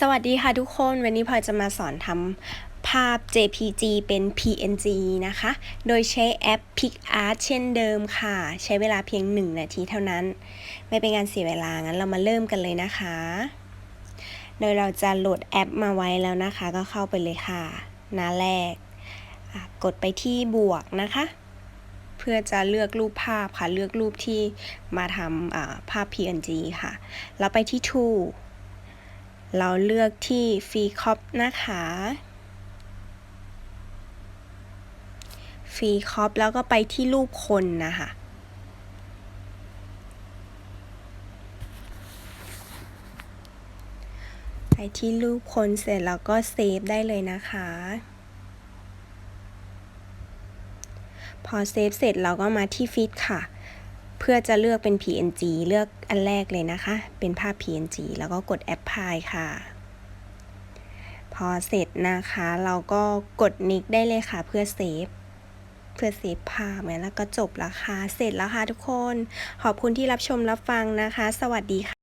สวัสดีค่ะทุกคน วันนี้พลอยจะมาสอนทำภาพ JPG เป็น PNG นะคะ โดยใช้แอป PicArt เช่นเดิมค่ะ ใช้เวลาเพียง 1 นาทีเท่านั้น ไม่เป็นการเสียเวลา งั้นเรามาเริ่มกันเลยนะคะ โดยเราจะโหลดแอปมาไว้แล้วนะคะ ก็เข้าไปเลยค่ะ หน้าแรก กดไปที่บวกนะคะ เพื่อจะเลือกรูปภาพค่ะ เลือกรูปที่มาทำภาพ PNG ค่ะ แล้วไปที่ Tool เราเลือกที่ฟรีคอปนะคะฟรีคอปแล้วก็ไปที่รูปคนนะคะไปที่รูปคนเสร็จแล้วก็เซฟได้เลยนะคะ พอเซฟเสร็จเราก็มาที่ฟิตค่ะ พื่อจะเลือกเป็น PNG เลือกอันแรกเลยนะคะ เป็นภาพ PNG แล้วก็กด Apply ค่ะ พอเสร็จนะคะ เราก็กดนิกได้เลยค่ะ เพื่อเซฟเพื่อเซฟภาพแล้วก็จบแล้วค่ะ เสร็จแล้วค่ะทุกคน ขอบคุณที่รับชมรับฟังนะคะ สวัสดีค่ะ